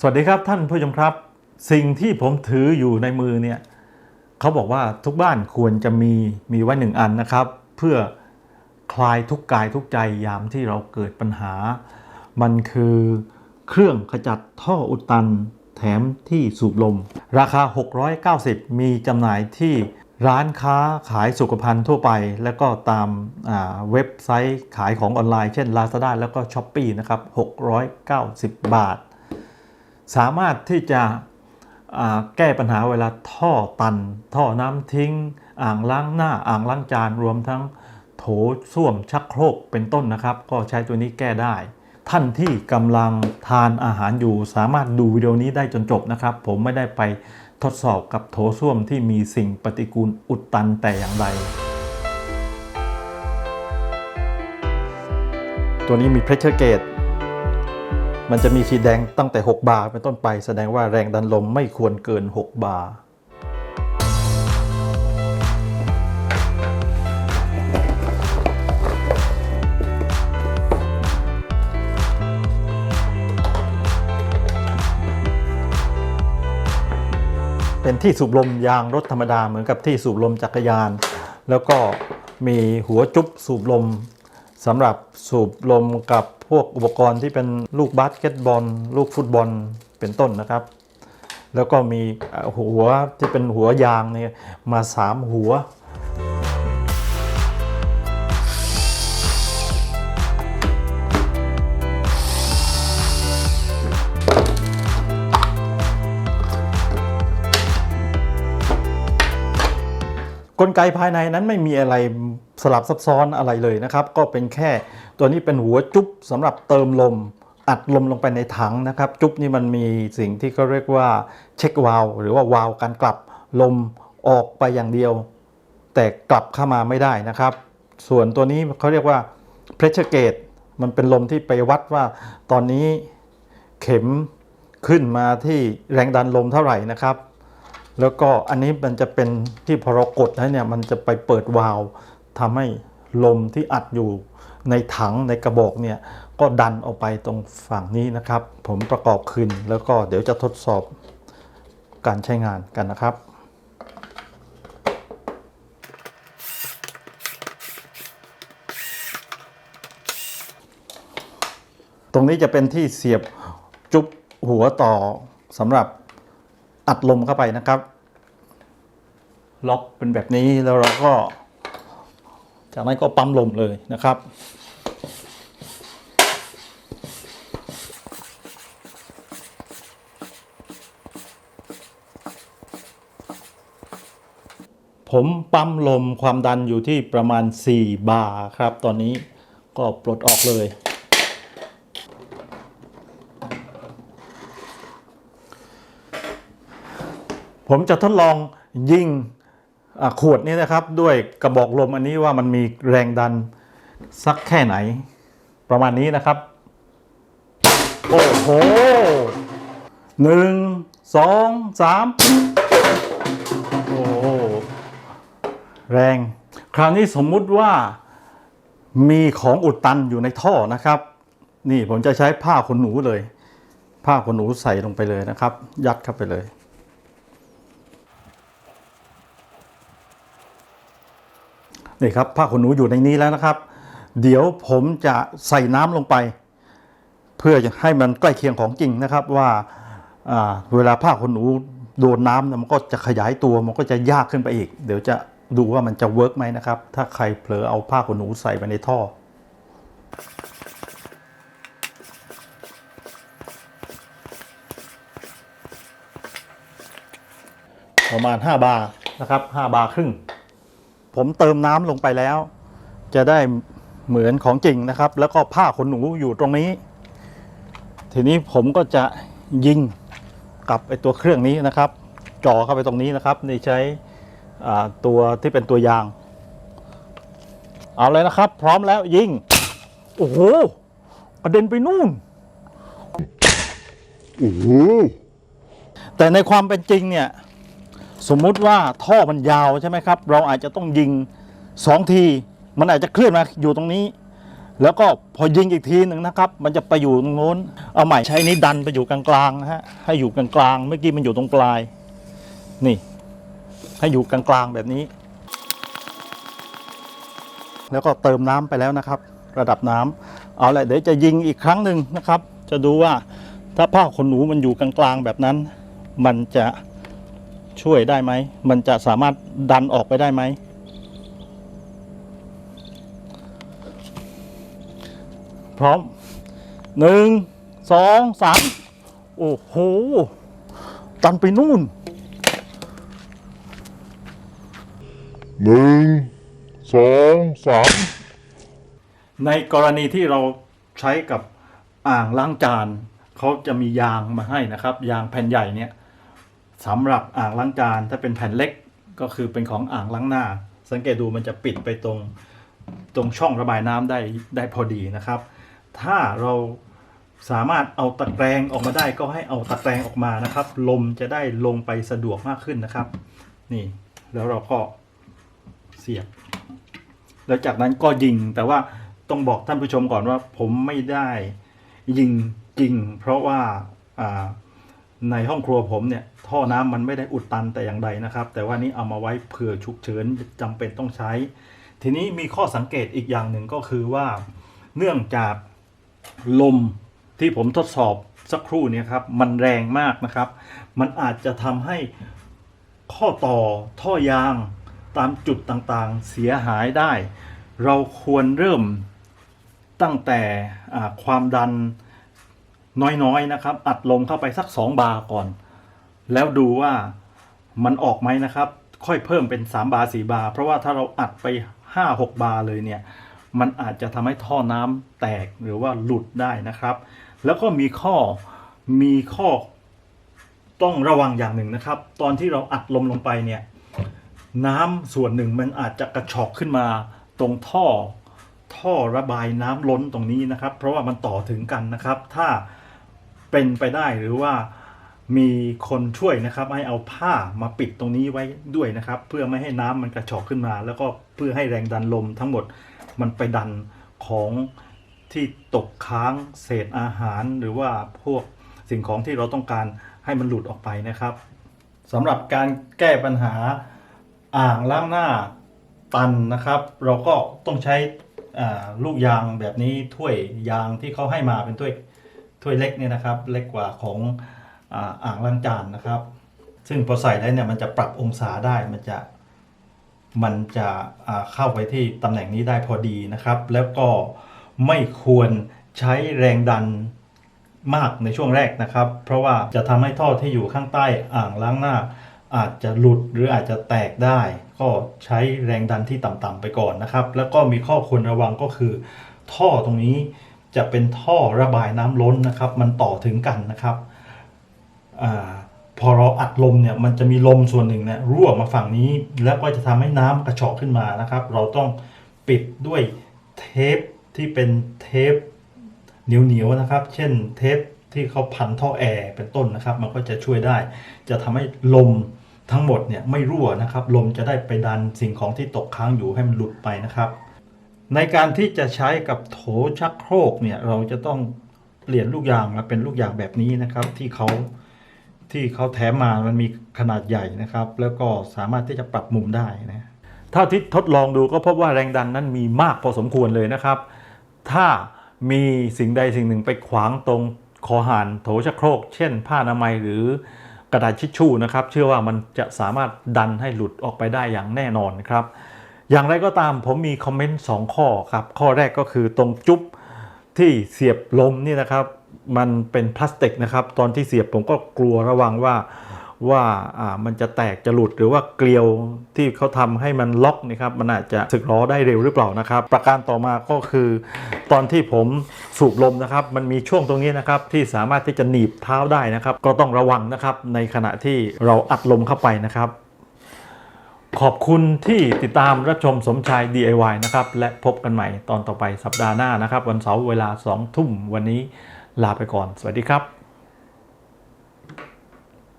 สวัสดีครับท่านผู้ชมครับ สิ่งที่ผมถืออยู่ในมือเนี่ยเขาบอกว่าทุกบ้านควรจะมีมีไว้หนึ่งอันนะครับ เพื่อคลายทุกกายทุกใจยามที่เราเกิดปัญหา มันคือเครื่องขจัดท่ออุดตันแถมที่สูบลม ราคา 690 มีจำหน่ายที่ร้านค้าขายสุขภัณฑ์ทั่วไป แล้วก็ตามาเว็บไซต์ขายของออนไลน์ เช่น Lazada แล้วก็ s h อ p e e นะครับ 690 บาท สามารถที่จะแก้ปัญหาเวลาท่อตัน ท่อน้ำทิ้ง อ่างล้างหน้าอ่างล้างจานรวมทั้งโถส้วมชักโครกเป็นต้นนะครับ ก็ใช้ตัวนี้แก้ได้ ท่านที่กำลังทานอาหารอยู่สามารถดูวิดีโอนี้ได้จนจบนะครับ ผมไม่ได้ไปทดสอบกับโถส้วมที่มีสิ่งปฏิกูลอุดตันแต่อย่างใด ตัวนี้มี pressure gauge มันจะมีขีดแดงตั้งแต่ 6 บาร์เป็นต้นไป แสดงว่าแรงดันลมไม่ควรเกิน 6 บาร์เป็นที่สูบลมยางรถธรรมดาเหมือนกับที่สูบลมจักรยาน แล้วก็มีหัวจุ๊บสูบลมสำหรับสูบลมกับ พวกอุปกรณ์ที่เป็นลูกบาสเกตบอล ลูกฟุตบอลเป็นต้นนะครับ แล้วก็มีหัวที่เป็นหัวยางเนี่ยมาสามหัว กลไกภายในนั้นไม่มีอะไรสลับซับซ้อนอะไรเลยนะครับ ก็เป็นแค่ตัวนี้เป็นหัวจุ๊บสำหรับเติมลมอัดลมลงไปในถังนะครับ จุ๊บนี่มันมีสิ่งที่เขาเรียกว่าเช็ควาลหรือว่าวาลการกลับลมออกไปอย่างเดียว แต่กลับเข้ามาไม่ได้นะครับ ส่วนตัวนี้เขาเรียกว่า pressure gauge มันเป็นลมที่ไปวัดว่าตอนนี้เข็มขึ้นมาที่แรงดันลมเท่าไหร่นะครับ แล้วก็อันนี้มันจะเป็นที่พอเรากดแล้วเนี่ยมันจะไปเปิดวาล์วทำให้ลมที่อัดอยู่ในถังในกระบอกเนี่ยก็ดันออกไปตรงฝั่งนี้นะครับ ผมประกอบคืนแล้วก็เดี๋ยวจะทดสอบการใช้งานกันนะครับตรงนี้จะเป็นที่เสียบจุ๊บหัวต่อสำหรับ อัดลมเข้าไปนะครับ ล็อกเป็นแบบนี้แล้วเราก็ จากนั้นก็ปั๊มลมเลยนะครับผมปั๊มลมความดันอยู่ที่ประมาณ 4 บาร์ครับ ตอนนี้ก็ปลดออกเลย ผมจะทดลองยิงขวดนี้นะครับ ด้วยกระบอกลมอันนี้ว่ามันมีแรงดันสักแค่ไหน ประมาณนี้นะครับ โอ้โหหนึ่งสองสามโอ้แรง คราวนี้สมมุติว่ามีของอุดตันอยู่ในท่อนะครับ นี่ผมจะใช้ผ้าขนหนูเลย ผ้าขนหนูใส่ลงไปเลยนะครับ ยัดเข้าไปเลย นี่ครับผ้าขนหนูอยู่ในนี้แล้วนะครับ เดี๋ยวผมจะใส่น้ำลงไป เพื่อจะให้มันใกล้เคียงของจริงนะครับว่าเวลาผ้าขนหนูโดนน้ำเนี่ยมันก็จะขยายตัวมันก็จะยากขึ้นไปอีก เดี๋ยวจะดูว่ามันจะเวิร์กไหมนะครับ ถ้าใครเผลอเอาผ้าขนหนูใส่ไปในท่อ ประมาณ 5 บาร์นะครับ 5 บาร์ครึ่ง ผมเติมน้ำลงไปแล้ว จะได้เหมือนของจริงนะครับ แล้วก็ผ้าขนหนูอยู่ตรงนี้ ทีนี้ผมก็จะยิงกับไอตัวเครื่องนี้นะครับ จ่อเข้าไปตรงนี้นะครับนี่ใช้อ่าตัวที่เป็นตัวยาง เอาเลยนะครับ พร้อมแล้วยิง โอ้โหกระเด็นไปนู่นแต่ในความเป็นจริงเนี่ย สมมุติว่าท่อมันยาวใช่ไหมครับ เราอาจจะต้องยิงสองที มันอาจจะเคลื่อนมาอยู่ตรงนี้ แล้วก็พอยิงอีกทีหนึ่งนะครับ มันจะไปอยู่ตรงโน้น เอาใหม่ใช้นี้ดันไปอยู่กลางๆนะฮะให้อยู่กลางๆเมื่อกี้มันอยู่ตรงปลาย นี่ ให้อยู่กลางๆแบบนี้ แล้วก็เติมน้ำไปแล้วนะครับ ระดับน้ำเอาละเดี๋ยวจะยิงอีกครั้งหนึ่งนะครับ จะดูว่าถ้าผ้าขนหนูมันอยู่กลางๆแบบนั้น มันจะ ช่วยได้ไหม มันจะสามารถดันออกไปได้ไหม พร้อมหนึ่งสองสามโอ้โห ดันไปนู่นหนึ่งสองสามในกรณีที่เราใช้กับอ่างล้างจานเขาจะมียางมาให้นะครับ ยางแผ่นใหญ่เนี่ย สำหรับอ่างล้างจานถ้าเป็นแผ่นเล็กก็คือเป็นของอ่างล้างหน้า สังเกตดูมันจะปิดไปตรงตรงช่องระบายน้ำได้ได้พอดีนะครับ ถ้าเราสามารถเอาตะแกรงออกมาได้ก็ให้เอาตะแกรงออกมานะครับ ลมจะได้ลงไปสะดวกมากขึ้นนะครับ นี่แล้วเราก็เสียบ แล้วจากนั้นก็ยิงแต่ว่าต้องบอกท่านผู้ชมก่อนว่าผมไม่ได้ยิงจริง เพราะว่าอ่า ในห้องครัวผมเนี่ยท่อน้ำมันไม่ได้อุดตันแต่อย่างใดนะครับ แต่ว่านี้เอามาไว้เผื่อฉุกเฉินจำเป็นต้องใช้ ทีนี้มีข้อสังเกตอีกอย่างหนึ่งก็คือว่า เนื่องจากลมที่ผมทดสอบสักครู่เนี้ครับมันแรงมากนะครับ มันอาจจะทำให้ข้อต่อท่อยางตามจุดต่างๆ เสียหายได้ เราควรเริ่มตั้งแต่ความดัน น้อยๆนะครับ อัดลมเข้าไปสัก 2 บาร์ก่อน แล้วดูว่ามันออกไหมนะครับ ค่อยเพิ่มเป็น 3 บาร์4บาร์เพราะว่าถ้าเราอัดไป 5-6 บาร์เลยเนี่ย มันอาจจะทำให้ท่อน้ำแตกหรือว่าหลุดได้นะครับ แล้วก็มีข้อมีข้อต้องระวังอย่างหนึ่งนะครับ ตอนที่เราอัดลมลงไปเนี่ยน้ำส่วนหนึ่งมันอาจจะกระชอกขึ้นมาตรงท่อท่อระบายน้ำล้นตรงนี้นะครับ เพราะว่ามันต่อถึงกันนะครับ ถ้า เป็นไปได้หรือว่ามีคนช่วยนะครับ ให้เอาผ้ามาปิดตรงนี้ไว้ด้วยนะครับ เพื่อไม่ให้น้ำมันกระชอกขึ้นมา แล้วก็เพื่อให้แรงดันลมทั้งหมดมันไปดันของที่ตกค้างเศษอาหาร หรือว่าพวกสิ่งของที่เราต้องการให้มันหลุดออกไปนะครับสำหรับการแก้ปัญหาอ่างล้างหน้าตันนะครับ เราก็ต้องใช้ลูกยางแบบนี้ถ้วยยางที่เขาให้มาเป็นถ้วย ถ้วยเล็กเนี่ยนะครับเล็กกว่าของอ่าอางล้างจานนะครับ ซึ่งพอใส่แล้วเนี่ยมันจะปรับองศาได้มันจะมันจะเข้าไปที่ตำแหน่งนี้ได้พอดีนะครับ แล้วก็ไม่ควรใช้แรงดันมากในช่วงแรกนะครับ เพราะว่าจะทำให้ท่อที่อยู่ข้างใต้อ่างล้างหน้า อาจจะหลุดหรืออาจจะแตกได้ ก็ใช้แรงดันที่ต่ำๆไปก่อนนะครับ แล้วก็มีข้อควรระวังก็คือ ท่อตรงนี้ จะเป็นท่อระบายน้ำล้นนะครับ มันต่อถึงกันนะครับอพอเราอัดลมเนี่ยมันจะมีลมส่วนหนึ่งเนี่ยรั่วมาฝั่งนี้ แล้วก็จะทำให้น้ำกระชอกขึ้นมานะครับ เราต้องปิดด้วยเทปที่เป็นเทปเหนียวๆนะครับ เช่นเทปที่เขาพันท่อแอร์เป็นต้นนะครับ มันก็จะช่วยได้ จะทำให้ลมทั้งหมดเนี่ยไม่รั่วนะครับ ลมจะได้ไปดันสิ่งของที่ตกค้างอยู่ให้มันหลุดไปนะครับ ในการที่จะใช้กับโถชักโครกเนี่ยเราจะต้องเปลี่ยนลูกยางมาเป็นลูกยางแบบนี้นะครับ ที่เขาที่เขาแถมมามันมีขนาดใหญ่นะครับ แล้วก็สามารถที่จะปรับมุมได้นะเท่าที่ทดลองดูก็พบว่าแรงดันนั้นมีมากพอสมควรเลยนะครับ ถ้ามีสิ่งใดสิ่งหนึ่งไปขวางตรงคอหานโถชักโครก เช่น ผ้าอนามัยหรือกระดาษทิชชู่นะครับ เชื่อว่ามันจะสามารถดันให้หลุดออกไปได้อย่างแน่นอนครับ อย่างไรก็ตามผมมีคอมเมนต์2ข้อครับ ข้อแรกก็คือตรงจุ๊บที่เสียบลมนี่นะครับ มันเป็นพลาสติกนะครับ ตอนที่เสียบผมก็กลัวระวังว่าว่าอ่ามันจะแตกจะหลุดหรือว่าเกลียวที่เขาทำให้มันล็อกนี่ครับ มันอาจจะสึกล้อได้เร็วหรือเปล่านะครับ ประการต่อมาก็คือ ตอนที่ผมสูบลมนะครับ มันมีช่วงตรงนี้นะครับ ที่สามารถที่จะหนีบเท้าได้นะครับ ก็ต้องระวังนะครับ ในขณะที่เราอัดลมเข้าไปนะครับ ขอบคุณที่ติดตามรับชมสมชาย DIY นะครับ และพบกันใหม่ตอนต่อไปสัปดาห์หน้านะครับ วันเสาร์เวลา 2 ทุ่มวันนี้ลาไปก่อน สวัสดีครับ